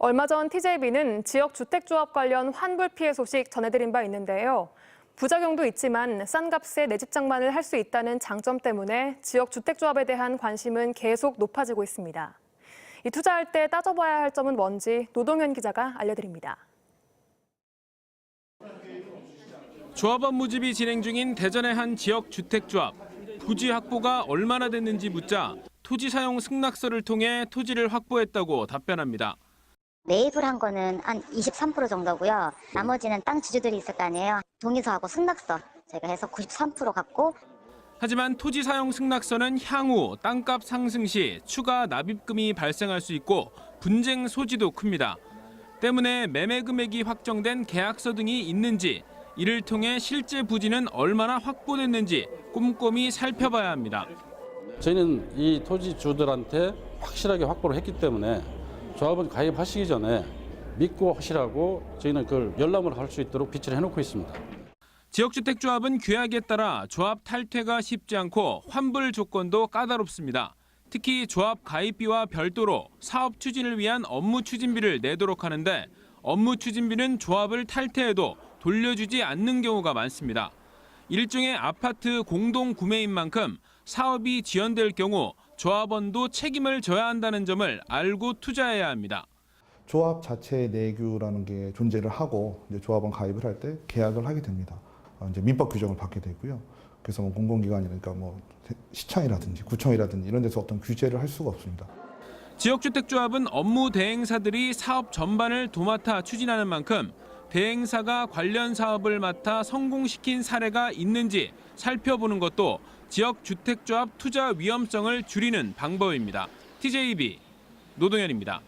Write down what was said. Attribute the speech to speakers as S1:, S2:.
S1: 얼마 전 TJB는 지역 주택조합 관련 환불 피해 소식 전해드린 바 있는데요. 부작용도 있지만 싼 값에 내 집 장만을 할 수 있다는 장점 때문에 지역 주택조합에 대한 관심은 계속 높아지고 있습니다. 이 투자할 때 따져봐야 할 점은 뭔지 노동현 기자가 알려드립니다.
S2: 조합원 모집이 진행 중인 대전의 한 지역 주택조합. 부지 확보가 얼마나 됐는지 묻자 토지 사용 승낙서를 통해 토지를 확보했다고 답변합니다.
S3: 매입을 한 거는 한 23% 정도고요. 나머지는 땅 지주들이 있을 거 아니에요. 동의서하고 승낙서 제가 해서 93% 갖고
S2: 하지만 토지 사용 승낙서는 향후 땅값 상승 시 추가 납입금이 발생할 수 있고 분쟁 소지도 큽니다. 때문에 매매 금액이 확정된 계약서 등이 있는지 이를 통해 실제 부지는 얼마나 확보됐는지 꼼꼼히 살펴봐야 합니다.
S4: 저희는 이 토지주들한테 확실하게 확보를 했기 때문에 조합원 가입하시기 전에 믿고 하시라고 저희는 그걸 열람을 할 수 있도록 비치를 해놓고 있습니다.
S2: 지역주택조합은 규약에 따라 조합 탈퇴가 쉽지 않고 환불 조건도 까다롭습니다. 특히 조합 가입비와 별도로 사업 추진을 위한 업무 추진비를 내도록 하는데 업무 추진비는 조합을 탈퇴해도 돌려주지 않는 경우가 많습니다. 일종의 아파트 공동 구매인 만큼 사업이 지연될 경우 조합원도 책임을 져야 한다는 점을 알고 투자해야 합니다.
S5: 조합 자체의 내규라는 게 존재를 하고 이제 조합원 가입을 할 때 계약을 하게 됩니다. 어, 이제 민법 규정을 받게 되고요. 그래서 뭐 공공기관이니까 뭐 시청이라든지 구청이라든지 이런 데서 어떤 규제를 할 수가 없습니다.
S2: 지역주택조합은 업무 대행사들이 사업 전반을 도맡아 추진하는 만큼 대행사가 관련 사업을 맡아 성공시킨 사례가 있는지 살펴보는 것도 지역 주택조합 투자 위험성을 줄이는 방법입니다. TJB 노동현입니다.